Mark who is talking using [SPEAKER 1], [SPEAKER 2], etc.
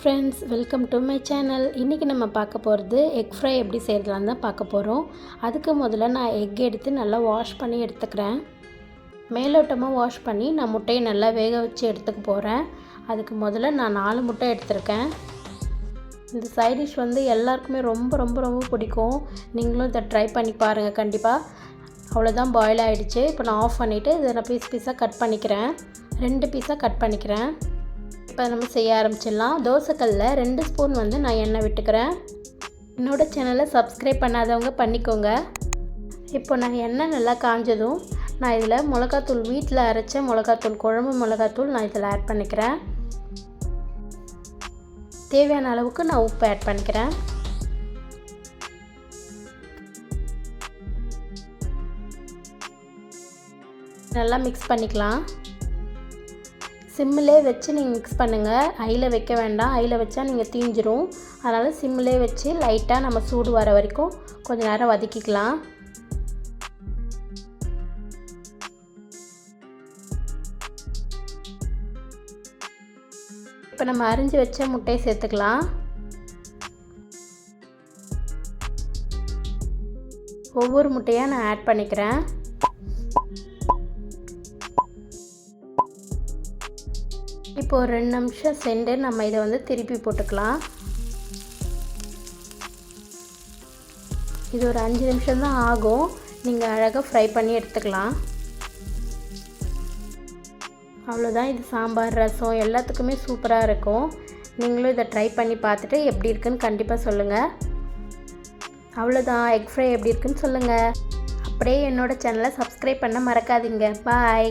[SPEAKER 1] Friends welcome to my channel இன்றைக்கி நம்ம பார்க்க போகிறது எக் ஃப்ரை எப்படி செய்கிறதுலாம் தான் பார்க்க போகிறோம் அதுக்கு முதல்ல நான் எக் எடுத்து நல்லா வாஷ் பண்ணி எடுத்துக்கிறேன். மேலோட்டமாக வாஷ் பண்ணி நான் முட்டையை நல்லா வேக வச்சு எடுத்துக்க போகிறேன் அதுக்கு முதல்ல நான் நாலு முட்டை எடுத்திருக்கேன். இந்த சைட் டிஷ் வந்து எல்லாருக்குமே ரொம்ப ரொம்ப ரொம்ப பிடிக்கும். நீங்களும் இதை ட்ரை பண்ணி பாருங்கள் கண்டிப்பாக அவ்வளோதான் பாயில் ஆகிடுச்சு இப்போ நான் ஆஃப் பண்ணிவிட்டு இதை நான் பீஸ் பீஸாக கட் பண்ணிக்கிறேன். ரெண்டு பீஸாக கட் பண்ணிக்கிறேன். இப்போ நம்ம செய்ய ஆரம்பிச்சிடலாம். தோசைக்கல்லில் ரெண்டு ஸ்பூன் வந்து நான் எண்ணெய் விட்டுக்கிறேன். என்னோட சேனலை சப்ஸ்கிரைப் பண்ணாதவங்க பண்ணிக்கோங்க. இப்போ நான் எண்ணெய் நல்லா காஞ்சதும் நான் இதில் மிளகாத்தூள் வீட்டில் அரைச்ச மிளகாத்தூள் குழம்பு மிளகாத்தூள் நான் இதில் ஆட் பண்ணிக்கிறேன். தேவையான அளவுக்கு நான் உப்பு ஆட் பண்ணிக்கிறேன். நல்லா மிக்ஸ் பண்ணிக்கலாம். சிம்மிலே வச்சு நீங்கள் மிக்ஸ் பண்ணுங்கள் ஐயில் வைக்க வேண்டாம். ஐயில் வச்சா நீங்கள் தீஞ்சிரும். அதனால் சிம்மிலே வச்சு லைட்டாக நம்ம சூடு வர வரைக்கும் கொஞ்சம் நேரம் வதக்கிக்கலாம். இப்போ நம்ம அரிஞ்சு வச்ச முட்டையை சேர்த்துக்கலாம். ஒவ்வொரு முட்டையாக நான் ஆட் பண்ணிக்கிறேன். இப்போ ஒரு ரெண்டு நிமிஷம் சென்று நம்ம இதை வந்து திருப்பி போட்டுக்கலாம். இது ஒரு அஞ்சு நிமிஷம் தான் ஆகும். நீங்கள் அழகாக ஃப்ரை பண்ணி எடுத்துக்கலாம். அவ்வளோதான் இது சாம்பார் ரசம் எல்லாத்துக்குமே சூப்பராக இருக்கும். நீங்களும் இதை ட்ரை பண்ணி பார்த்துட்டு எப்படி இருக்குன்னு கண்டிப்பாக சொல்லுங்கள் அவ்வளோதான் எக் ஃப்ரை எப்படி இருக்குன்னு சொல்லுங்கள் அப்படியே என்னோடய சேனலை சப்ஸ்கிரைப் பண்ண மறக்காதீங்க. பாய்